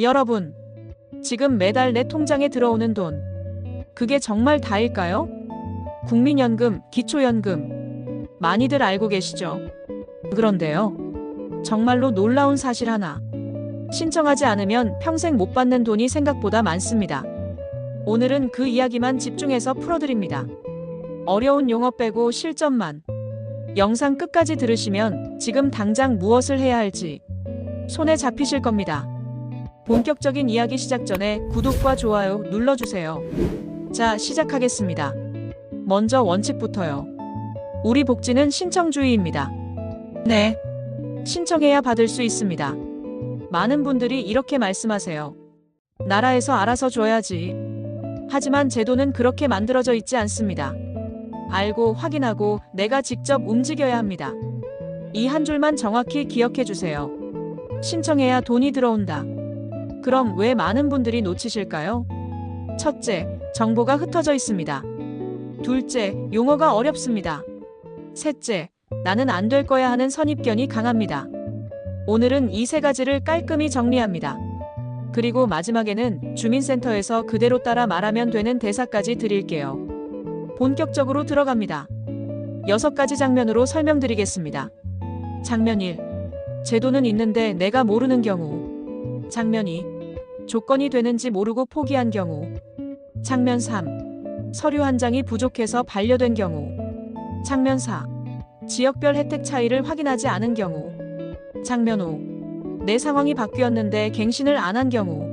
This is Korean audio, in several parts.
여러분, 지금 매달 내 통장에 들어오는 돈, 그게 정말 다일까요? 국민연금, 기초연금, 많이들 알고 계시죠? 그런데요, 정말로 놀라운 사실 하나. 신청하지 않으면 평생 못 받는 돈이 생각보다 많습니다. 오늘은 그 이야기만 집중해서 풀어드립니다. 어려운 용어 빼고 실전만. 영상 끝까지 들으시면 지금 당장 무엇을 해야 할지 손에 잡히실 겁니다. 본격적인 이야기 시작 전에 구독과 좋아요 눌러주세요. 자, 시작하겠습니다. 먼저 원칙부터요. 우리 복지는 신청주의입니다. 네. 신청해야 받을 수 있습니다. 많은 분들이 이렇게 말씀하세요. 나라에서 알아서 줘야지. 하지만 제도는 그렇게 만들어져 있지 않습니다. 알고 확인하고 내가 직접 움직여야 합니다. 이 한 줄만 정확히 기억해 주세요. 신청해야 돈이 들어온다. 그럼 왜 많은 분들이 놓치실까요? 첫째, 정보가 흩어져 있습니다. 둘째, 용어가 어렵습니다. 셋째, 나는 안 될 거야 하는 선입견이 강합니다. 오늘은 이 세 가지를 깔끔히 정리합니다. 그리고 마지막에는 주민센터에서 그대로 따라 말하면 되는 대사까지 드릴게요. 본격적으로 들어갑니다. 여섯 가지 장면으로 설명드리겠습니다. 장면 1. 제도는 있는데 내가 모르는 경우. 장면 2. 조건이 되는지 모르고 포기한 경우. 장면 3. 서류 한 장이 부족해서 반려된 경우. 장면 4. 지역별 혜택 차이를 확인하지 않은 경우. 장면 5. 내 상황이 바뀌었는데 갱신을 안 한 경우.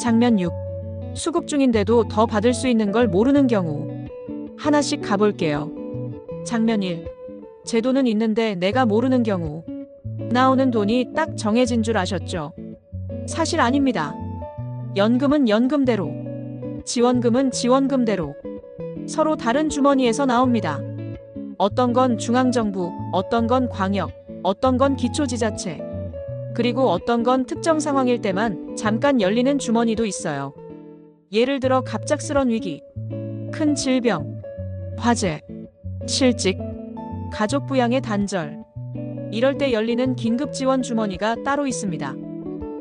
장면 6. 수급 중인데도 더 받을 수 있는 걸 모르는 경우. 하나씩 가볼게요. 장면 1. 제도는 있는데 내가 모르는 경우. 나오는 돈이 딱 정해진 줄 아셨죠? 사실 아닙니다. 연금은 연금대로, 지원금은 지원금대로 서로 다른 주머니에서 나옵니다. 어떤 건 중앙정부, 어떤 건 광역, 어떤 건 기초지자체, 그리고 어떤 건 특정 상황일 때만 잠깐 열리는 주머니도 있어요. 예를 들어 갑작스런 위기, 큰 질병, 화재, 실직, 가족 부양의 단절. 이럴 때 열리는 긴급 지원 주머니가 따로 있습니다.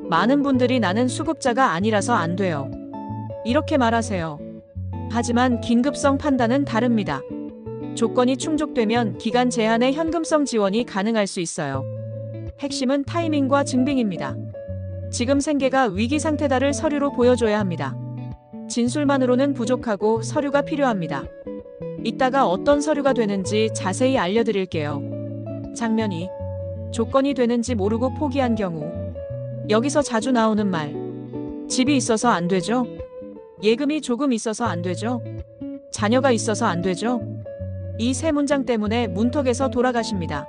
많은 분들이 나는 수급자가 아니라서 안 돼요. 이렇게 말하세요. 하지만 긴급성 판단은 다릅니다. 조건이 충족되면 기간 제한의 현금성 지원이 가능할 수 있어요. 핵심은 타이밍과 증빙입니다. 지금 생계가 위기 상태다를 서류로 보여줘야 합니다. 진술만으로는 부족하고 서류가 필요합니다. 이따가 어떤 서류가 되는지 자세히 알려드릴게요. 장면 2. 조건이 되는지 모르고 포기한 경우. 여기서 자주 나오는 말. 집이 있어서 안 되죠? 예금이 조금 있어서 안 되죠? 자녀가 있어서 안 되죠? 이 세 문장 때문에 문턱에서 돌아가십니다.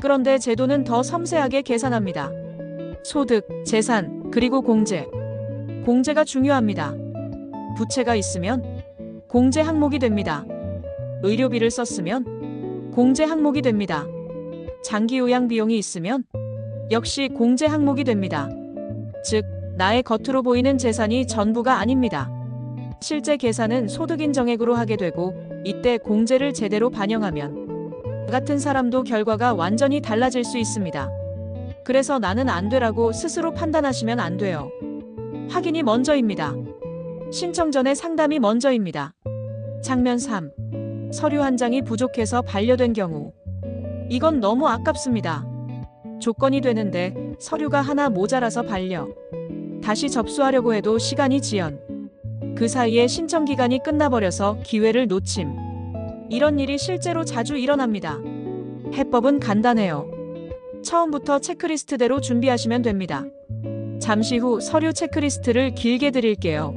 그런데 제도는 더 섬세하게 계산합니다. 소득, 재산, 그리고 공제. 공제가 중요합니다. 부채가 있으면 공제 항목이 됩니다. 의료비를 썼으면 공제 항목이 됩니다. 장기 요양 비용이 있으면 역시 공제 항목이 됩니다. 즉, 나의 겉으로 보이는 재산이 전부가 아닙니다. 실제 계산은 소득인 정액으로 하게 되고 이때 공제를 제대로 반영하면 같은 사람도 결과가 완전히 달라질 수 있습니다. 그래서 나는 안 되라고 스스로 판단하시면 안 돼요. 확인이 먼저입니다. 신청 전에 상담이 먼저입니다. 장면 3. 서류 한 장이 부족해서 반려된 경우. 이건 너무 아깝습니다. 조건이 되는데 서류가 하나 모자라서 반려. 다시 접수하려고 해도 시간이 지연. 그 사이에 신청 기간이 끝나버려서 기회를 놓침. 이런 일이 실제로 자주 일어납니다. 해법은 간단해요. 처음부터 체크리스트대로 준비하시면 됩니다. 잠시 후 서류 체크리스트를 길게 드릴게요.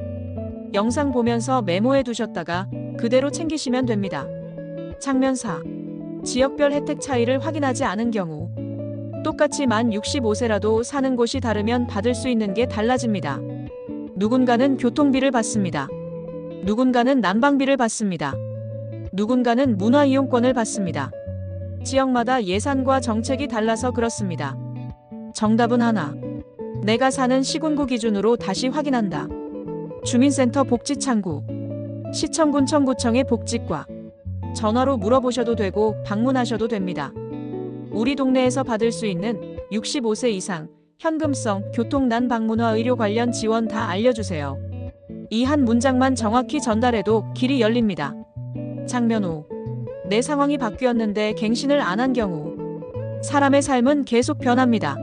영상 보면서 메모해 두셨다가 그대로 챙기시면 됩니다. 장면 4. 지역별 혜택 차이를 확인하지 않은 경우. 똑같이 만 65세라도 사는 곳이 다르면 받을 수 있는 게 달라집니다. 누군가는 교통비를 받습니다. 누군가는 난방비를 받습니다. 누군가는 문화이용권을 받습니다. 지역마다 예산과 정책이 달라서 그렇습니다. 정답은 하나. 내가 사는 시군구 기준으로 다시 확인한다. 주민센터 복지창구, 시청군 청구청의 복지과, 전화로 물어보셔도 되고 방문하셔도 됩니다. 우리 동네에서 받을 수 있는 65세 이상 현금성, 교통난 방문화 의료 관련 지원 다 알려주세요. 이 한 문장만 정확히 전달해도 길이 열립니다. 장면 5. 내 상황이 바뀌었는데 갱신을 안 한 경우. 사람의 삶은 계속 변합니다.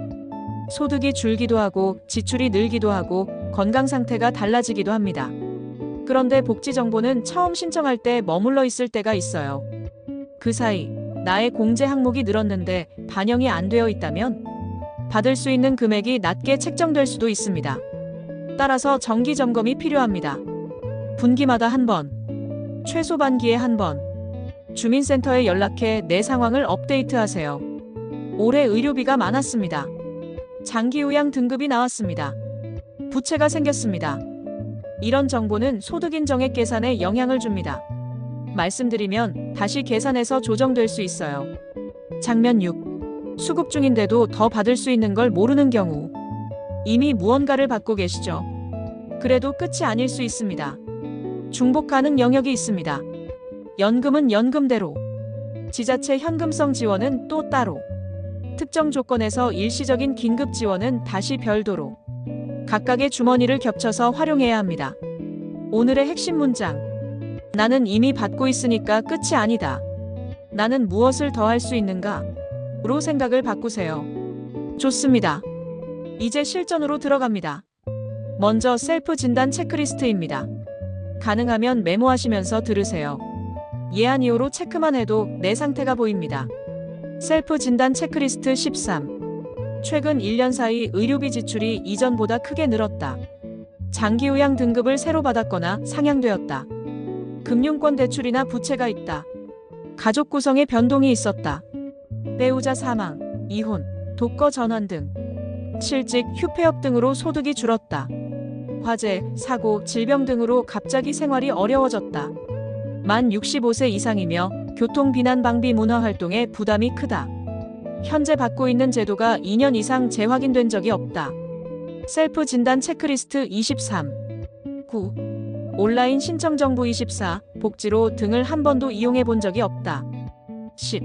소득이 줄기도 하고 지출이 늘기도 하고 건강 상태가 달라지기도 합니다. 그런데 복지 정보는 처음 신청할 때 머물러 있을 때가 있어요. 그 사이 나의 공제 항목이 늘었는데 반영이 안 되어 있다면 받을 수 있는 금액이 낮게 책정될 수도 있습니다. 따라서 정기 점검이 필요합니다. 분기마다 한 번, 최소 반기에 한 번, 주민센터에 연락해 내 상황을 업데이트하세요. 올해 의료비가 많았습니다. 장기 요양 등급이 나왔습니다. 부채가 생겼습니다. 이런 정보는 소득 인정액 계산에 영향을 줍니다. 말씀드리면 다시 계산해서 조정될 수 있어요. 장면 6. 수급 중인데도 더 받을 수 있는 걸 모르는 경우. 이미 무언가를 받고 계시죠. 그래도 끝이 아닐 수 있습니다. 중복 가능 영역이 있습니다. 연금은 연금대로. 지자체 현금성 지원은 또 따로. 특정 조건에서 일시적인 긴급 지원은 다시 별도로. 각각의 주머니를 겹쳐서 활용해야 합니다. 오늘의 핵심 문장. 나는 이미 받고 있으니까 끝이 아니다. 나는 무엇을 더 할 수 있는가? 로 생각을 바꾸세요. 좋습니다. 이제 실전으로 들어갑니다. 먼저 셀프 진단 체크리스트입니다. 가능하면 메모하시면서 들으세요. 예안 이후로 체크만 해도 내 상태가 보입니다. 셀프 진단 체크리스트 13. 최근 1년 사이 의료비 지출이 이전보다 크게 늘었다. 장기 요양 등급을 새로 받았거나 상향되었다. 금융권 대출이나 부채가 있다. 가족 구성에 변동이 있었다. 배우자 사망, 이혼, 독거 전환 등. 실직, 휴폐업 등으로 소득이 줄었다. 화재, 사고, 질병 등으로 갑자기 생활이 어려워졌다. 만 65세 이상이며 교통 비난 방비 문화 활동에 부담이 크다. 현재 받고 있는 제도가 2년 이상 재확인된 적이 없다. 셀프 진단 체크리스트 23. 9. 온라인 신청 정보 24. 복지로 등을 한 번도 이용해 본 적이 없다. 10.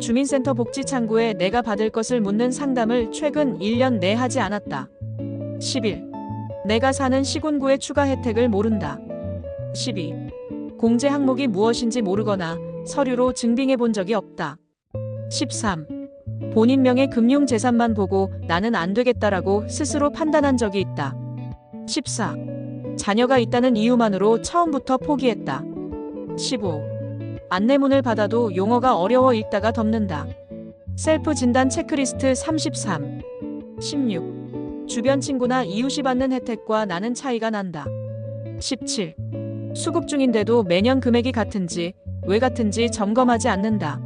주민센터 복지 창구에 내가 받을 것을 묻는 상담을 최근 1년 내 하지 않았다. 11. 내가 사는 시군구의 추가 혜택을 모른다. 12. 공제 항목이 무엇인지 모르거나 서류로 증빙해 본 적이 없다. 13. 본인 명의 금융 재산만 보고 나는 안 되겠다라고 스스로 판단한 적이 있다. 14. 자녀가 있다는 이유만으로 처음부터 포기했다. 15. 안내문을 받아도 용어가 어려워 읽다가 덮는다. 셀프 진단 체크리스트 33. 16. 주변 친구나 이웃이 받는 혜택과 나는 차이가 난다. 17. 수급 중인데도 매년 금액이 같은지, 왜 같은지 점검하지 않는다.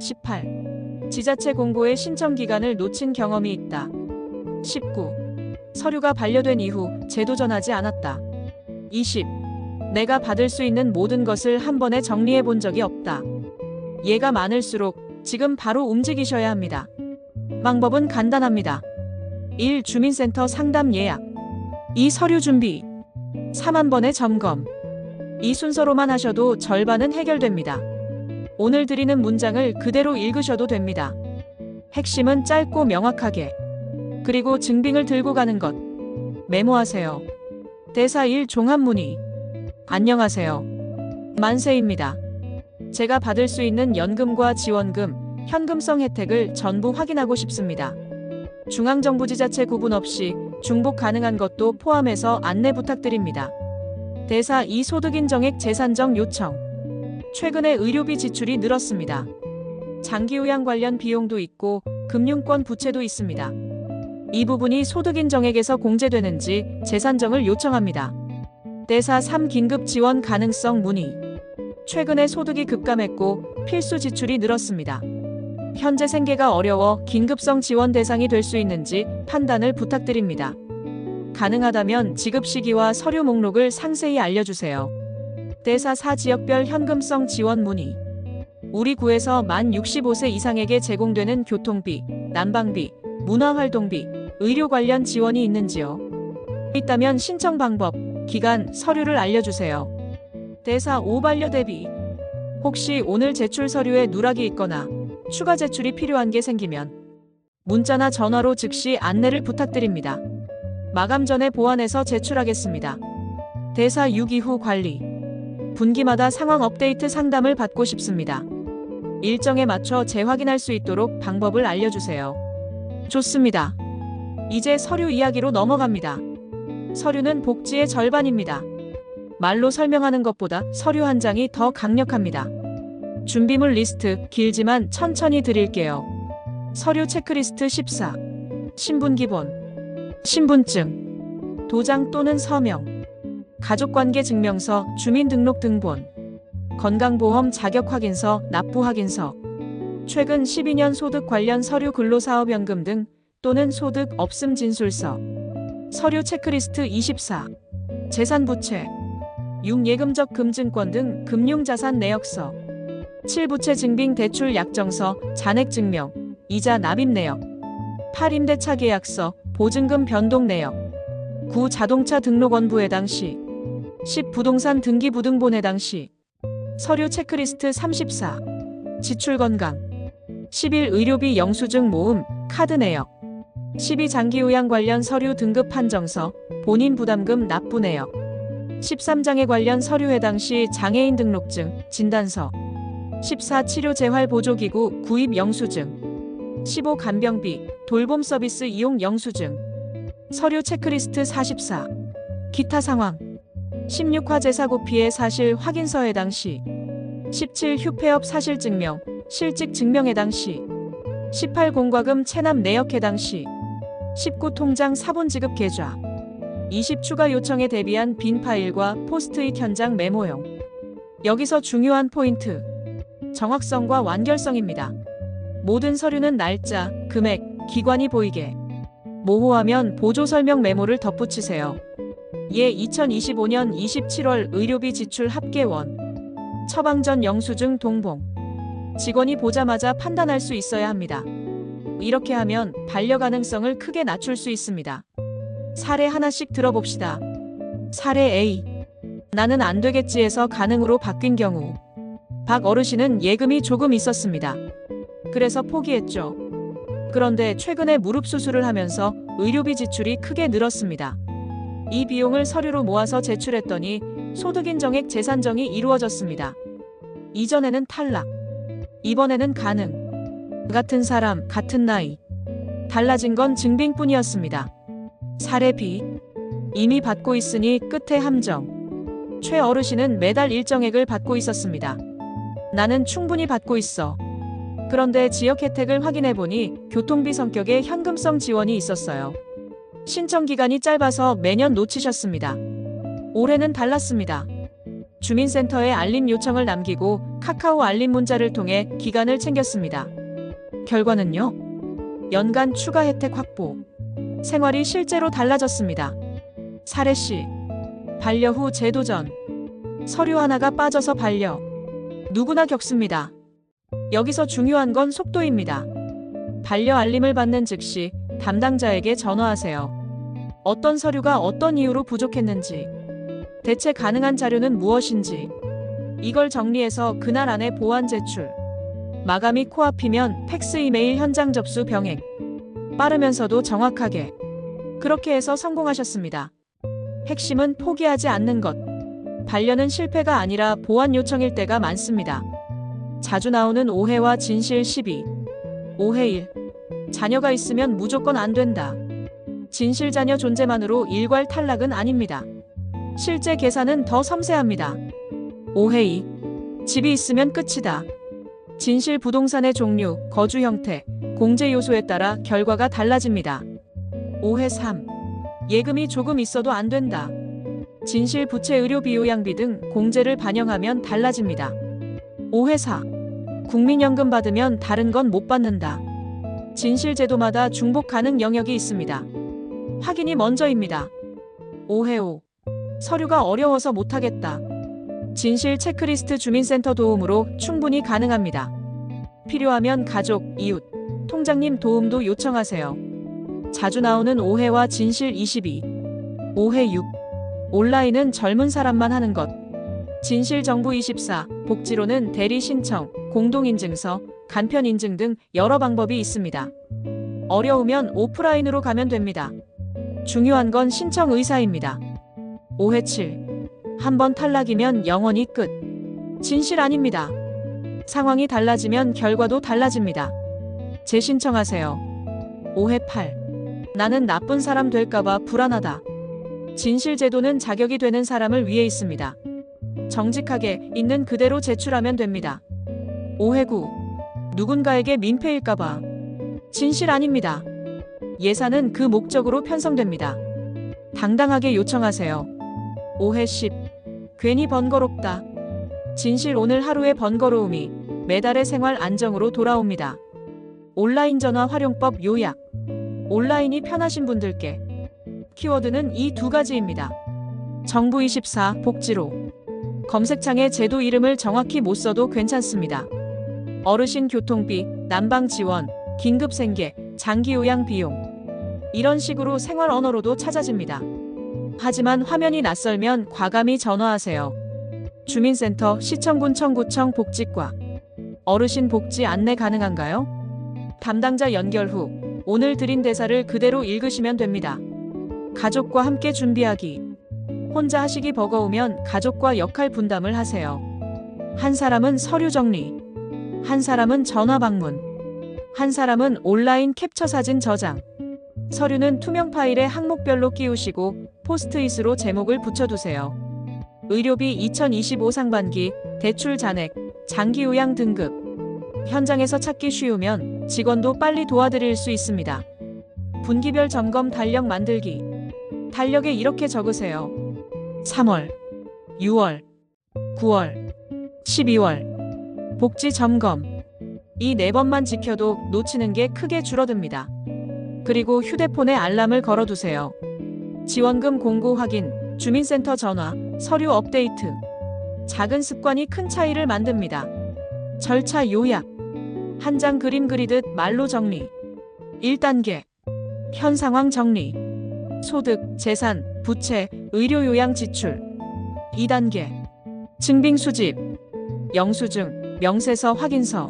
18. 지자체 공고의 신청 기간을 놓친 경험이 있다. 19. 서류가 반려된 이후 재도전하지 않았다. 20. 내가 받을 수 있는 모든 것을 한 번에 정리해 본 적이 없다. 예가 많을수록 지금 바로 움직이셔야 합니다. 방법은 간단합니다. 1. 주민센터 상담 예약. 2. 서류 준비. 3만 번의 점검. 이 순서로만 하셔도 절반은 해결됩니다. 오늘 드리는 문장을 그대로 읽으셔도 됩니다. 핵심은 짧고 명확하게. 그리고 증빙을 들고 가는 것. 메모하세요. 대사 1 종합 문의. 안녕하세요. 만세입니다. 제가 받을 수 있는 연금과 지원금, 현금성 혜택을 전부 확인하고 싶습니다. 중앙정부 지자체 구분 없이 중복 가능한 것도 포함해서 안내 부탁드립니다. 대사 2 소득 인정액 재산정 요청. 최근에 의료비 지출이 늘었습니다. 장기 요양 관련 비용도 있고 금융권 부채도 있습니다. 이 부분이 소득 인정액에서 공제되는지 재산정을 요청합니다. 대사 3 긴급 지원 가능성 문의. 최근에 소득이 급감했고 필수 지출이 늘었습니다. 현재 생계가 어려워 긴급성 지원 대상이 될 수 있는지 판단을 부탁드립니다. 가능하다면 지급 시기와 서류 목록을 상세히 알려주세요. 대사 4 지역별 현금성 지원 문의. 우리 구에서 만 65세 이상에게 제공되는 교통비, 난방비, 문화활동비, 의료 관련 지원이 있는지요? 있다면 신청 방법, 기간, 서류를 알려주세요. 대사 5 반려 대비. 혹시 오늘 제출 서류에 누락이 있거나 추가 제출이 필요한 게 생기면 문자나 전화로 즉시 안내를 부탁드립니다. 마감 전에 보완해서 제출하겠습니다. 대사 6 이후 관리. 분기마다 상황 업데이트 상담을 받고 싶습니다. 일정에 맞춰 재확인할 수 있도록 방법을 알려주세요. 좋습니다. 이제 서류 이야기로 넘어갑니다. 서류는 복지의 절반입니다. 말로 설명하는 것보다 서류 한 장이 더 강력합니다. 준비물 리스트 길지만 천천히 드릴게요. 서류 체크리스트 14. 신분 기본. 신분증. 도장 또는 서명. 가족관계 증명서, 주민등록 등본. 건강보험 자격확인서, 납부확인서. 최근 12년 소득 관련 서류 근로사업연금 등 또는 소득 없음 진술서. 서류 체크리스트 24. 재산 부채. 6. 예금적 금증권 등 금융자산 내역서. 7. 부채 증빙 대출 약정서, 잔액 증명, 이자 납입 내역. 8. 임대차 계약서, 보증금 변동 내역. 9. 자동차 등록원부 해당 시. 10. 부동산 등기 부등본 해당 시. 서류 체크리스트 34. 지출 건강. 11. 의료비 영수증 모음, 카드 내역. 12. 장기 요양 관련 서류 등급 판정서, 본인 부담금 납부 내역. 13장애 관련 서류 해당 시 장애인 등록증, 진단서. 14. 치료 재활 보조기구 구입 영수증. 15. 간병비, 돌봄 서비스 이용 영수증. 서류 체크리스트 44. 기타 상황. 16. 화 재사고 피해 사실 확인서 해당 시. 17. 휴폐업 사실 증명, 실직 증명 해당 시. 18. 공과금 체납 내역 해 당 시. 19. 통장 사본 지급 계좌. 20. 추가 요청에 대비한 빈 파일과 포스트잇 현장 메모용. 여기서 중요한 포인트. 정확성과 완결성입니다. 모든 서류는 날짜, 금액, 기관이 보이게. 모호하면 보조 설명 메모를 덧붙이세요. 예 2025년 27월 의료비 지출 합계원. 처방전 영수증 동봉. 직원이 보자마자 판단할 수 있어야 합니다. 이렇게 하면 반려 가능성을 크게 낮출 수 있습니다. 사례 하나씩 들어봅시다. 사례 A. 나는 안 되겠지에서 가능으로 바뀐 경우. 박 어르신은 예금이 조금 있었습니다. 그래서 포기했죠. 그런데 최근에 무릎 수술을 하면서 의료비 지출이 크게 늘었습니다. 이 비용을 서류로 모아서 제출했더니 소득 인정액 재산정이 이루어졌습니다. 이전에는 탈락. 이번에는 가능. 같은 사람, 같은 나이. 달라진 건 증빙뿐이었습니다. 사례 B. 이미 받고 있으니 끝에 함정. 최 어르신은 매달 일정액을 받고 있었습니다. 나는 충분히 받고 있어. 그런데 지역 혜택을 확인해 보니 교통비 성격의 현금성 지원이 있었어요. 신청 기간이 짧아서 매년 놓치셨습니다. 올해는 달랐습니다. 주민센터에 알림 요청을 남기고 카카오 알림 문자를 통해 기간을 챙겼습니다. 결과는요? 연간 추가 혜택 확보. 생활이 실제로 달라졌습니다. 사례 씨. 반려 후 재도전. 서류 하나가 빠져서 반려. 누구나 겪습니다. 여기서 중요한 건 속도입니다. 반려 알림을 받는 즉시 담당자에게 전화하세요. 어떤 서류가 어떤 이유로 부족했는지, 대체 가능한 자료는 무엇인지, 이걸 정리해서 그날 안에 보완 제출. 마감이 코앞이면 팩스 이메일 현장 접수 병행. 빠르면서도 정확하게. 그렇게 해서 성공하셨습니다. 핵심은 포기하지 않는 것. 반려는 실패가 아니라 보완 요청일 때가 많습니다. 자주 나오는 오해와 진실 12. 오해 1. 자녀가 있으면 무조건 안 된다. 진실 자녀 존재만으로 일괄 탈락은 아닙니다. 실제 계산은 더 섬세합니다. 오해 2. 집이 있으면 끝이다. 진실 부동산의 종류, 거주 형태, 공제 요소에 따라 결과가 달라집니다. 오해 3. 예금이 조금 있어도 안 된다. 진실 부채 의료 비 요양비 등 공제를 반영하면 달라집니다. 오해 4. 국민연금 받으면 다른 건 못 받는다. 진실 제도마다 중복 가능 영역이 있습니다. 확인이 먼저입니다. 오해 5. 서류가 어려워서 못하겠다. 진실 체크리스트 주민센터 도움으로 충분히 가능합니다. 필요하면 가족, 이웃, 통장님 도움도 요청하세요. 자주 나오는 오해와 진실 22. 오해 6. 온라인은 젊은 사람만 하는 것. 진실 정부 24. 복지로는 대리 신청, 공동인증서, 간편인증 등 여러 방법이 있습니다. 어려우면 오프라인으로 가면 됩니다. 중요한 건 신청 의사입니다. 5회 7. 한 번 탈락이면 영원히 끝. 진실 아닙니다. 상황이 달라지면 결과도 달라집니다. 재신청하세요. 5회 8. 나는 나쁜 사람 될까봐 불안하다. 진실 제도는 자격이 되는 사람을 위해 있습니다. 정직하게 있는 그대로 제출하면 됩니다. 5회 9. 누군가에게 민폐일까봐. 진실 아닙니다. 예산은 그 목적으로 편성됩니다. 당당하게 요청하세요. 5회 10. 괜히 번거롭다. 진실 오늘 하루의 번거로움이 매달의 생활 안정으로 돌아옵니다. 온라인 전화 활용법 요약. 온라인이 편하신 분들께 키워드는 이 두 가지입니다. 정부24 복지로 검색창에 제도 이름을 정확히 못 써도 괜찮습니다. 어르신 교통비, 난방 지원, 긴급 생계, 장기 요양 비용 이런 식으로 생활 언어로도 찾아집니다. 하지만 화면이 낯설면 과감히 전화하세요. 주민센터, 시청군 청구청 복지과 어르신 복지 안내 가능한가요? 담당자 연결 후 오늘 드린 대사를 그대로 읽으시면 됩니다. 가족과 함께 준비하기. 혼자 하시기 버거우면 가족과 역할 분담을 하세요. 한 사람은 서류 정리. 한 사람은 전화 방문. 한 사람은 온라인 캡처 사진 저장. 서류는 투명 파일에 항목별로 끼우시고 포스트잇으로 제목을 붙여두세요. 의료비 2025 상반기, 대출 잔액, 장기 요양 등급. 현장에서 찾기 쉬우면 직원도 빨리 도와드릴 수 있습니다. 분기별 점검 달력 만들기. 달력에 이렇게 적으세요. 3월, 6월, 9월, 12월. 복지 점검. 이 네 번만 지켜도 놓치는 게 크게 줄어듭니다. 그리고 휴대폰에 알람을 걸어두세요. 지원금 공고 확인, 주민센터 전화, 서류 업데이트. 작은 습관이 큰 차이를 만듭니다. 절차 요약. 한 장 그림 그리듯 말로 정리. 1단계. 현 상황 정리. 소득, 재산, 부채, 의료 요양 지출. 2단계. 증빙 수집. 영수증, 명세서 확인서.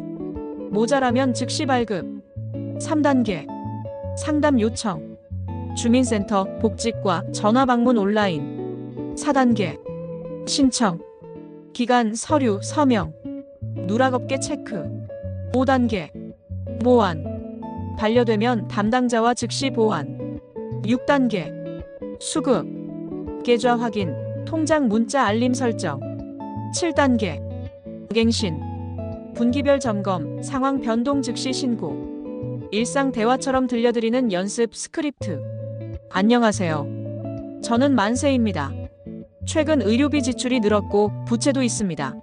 모자라면 즉시 발급. 3단계. 상담 요청. 주민센터, 복지과, 전화 방문 온라인. 4단계. 신청. 기간, 서류, 서명. 누락 업계 체크. 5단계. 보완. 반려되면 담당자와 즉시 보완. 6단계. 수급. 계좌 확인. 통장 문자 알림 설정. 7단계. 갱신. 분기별 점검, 상황 변동 즉시 신고. 일상 대화처럼 들려드리는 연습 스크립트. 안녕하세요. 저는 만세입니다. 최근 의료비 지출이 늘었고 부채도 있습니다.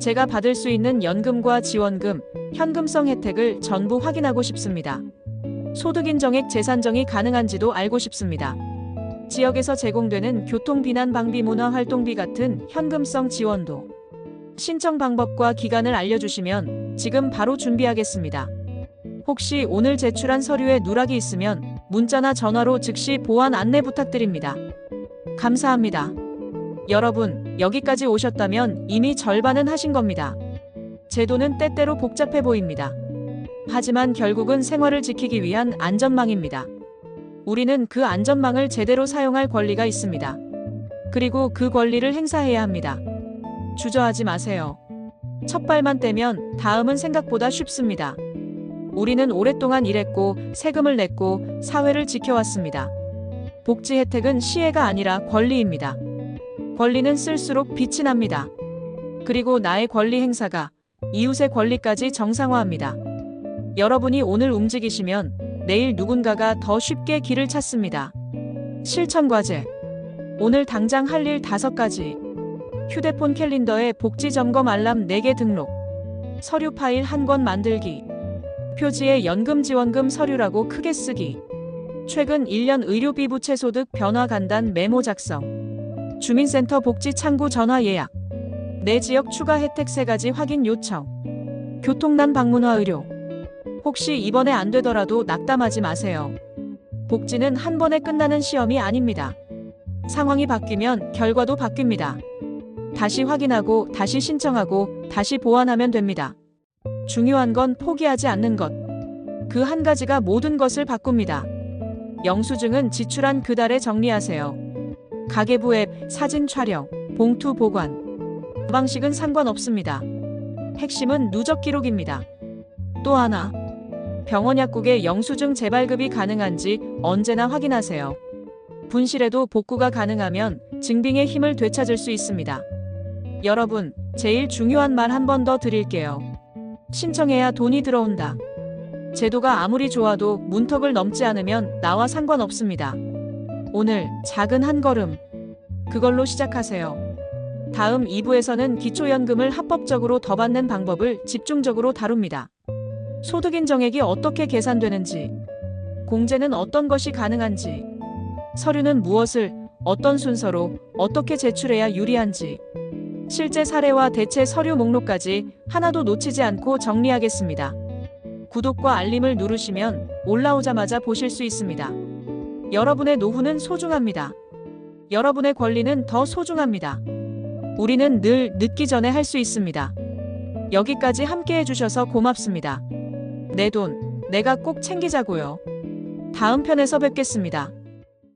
제가 받을 수 있는 연금과 지원금, 현금성 혜택을 전부 확인하고 싶습니다. 소득 인정액 재산정이 가능한지도 알고 싶습니다. 지역에서 제공되는 교통 비난 방비 문화 활동비 같은 현금성 지원도 신청 방법과 기간을 알려주시면 지금 바로 준비하겠습니다. 혹시 오늘 제출한 서류에 누락이 있으면 문자나 전화로 즉시 보완 안내 부탁드립니다. 감사합니다. 여러분, 여기까지 오셨다면 이미 절반은 하신 겁니다. 제도는 때때로 복잡해 보입니다. 하지만 결국은 생활을 지키기 위한 안전망입니다. 우리는 그 안전망을 제대로 사용할 권리가 있습니다. 그리고 그 권리를 행사해야 합니다. 주저하지 마세요. 첫 발만 떼면 다음은 생각보다 쉽습니다. 우리는 오랫동안 일했고 세금을 냈고 사회를 지켜왔습니다. 복지 혜택은 시혜가 아니라 권리입니다. 권리는 쓸수록 빛이 납니다. 그리고 나의 권리 행사가 이웃의 권리까지 정상화합니다. 여러분이 오늘 움직이시면 내일 누군가가 더 쉽게 길을 찾습니다. 실천 과제. 오늘 당장 할일 다섯 가지. 휴대폰 캘린더에 복지 점검 알람 4개 등록. 서류 파일 한 권 만들기. 표지에 연금 지원금 서류라고 크게 쓰기. 최근 1년 의료비 부채 소득 변화 간단 메모 작성. 주민센터 복지 창구 전화 예약. 내 지역 추가 혜택 세 가지 확인 요청. 교통난 방문화 의료. 혹시 이번에 안 되더라도 낙담하지 마세요. 복지는 한 번에 끝나는 시험이 아닙니다. 상황이 바뀌면 결과도 바뀝니다. 다시 확인하고 다시 신청하고 다시 보완하면 됩니다. 중요한 건 포기하지 않는 것. 그 한 가지가 모든 것을 바꿉니다. 영수증은 지출한 그 달에 정리하세요. 가계부 앱, 사진 촬영, 봉투 보관. 방식은 상관없습니다. 핵심은 누적 기록입니다. 또 하나. 병원 약국의 영수증 재발급이 가능한지 언제나 확인하세요. 분실에도 복구가 가능하면 증빙의 힘을 되찾을 수 있습니다. 여러분, 제일 중요한 말 한 번 더 드릴게요. 신청해야 돈이 들어온다. 제도가 아무리 좋아도 문턱을 넘지 않으면 나와 상관없습니다. 오늘 작은 한 걸음. 그걸로 시작하세요. 다음 2부에서는 기초연금을 합법적으로 더 받는 방법을 집중적으로 다룹니다. 소득 인정액이 어떻게 계산되는지, 공제는 어떤 것이 가능한지, 서류는 무엇을 어떤 순서로 어떻게 제출해야 유리한지, 실제 사례와 대체 서류 목록까지 하나도 놓치지 않고 정리하겠습니다. 구독과 알림을 누르시면 올라오자마자 보실 수 있습니다. 여러분의 노후는 소중합니다. 여러분의 권리는 더 소중합니다. 우리는 늘 늦기 전에 할 수 있습니다. 여기까지 함께 해주셔서 고맙습니다. 내 돈, 내가 꼭 챙기자고요. 다음 편에서 뵙겠습니다.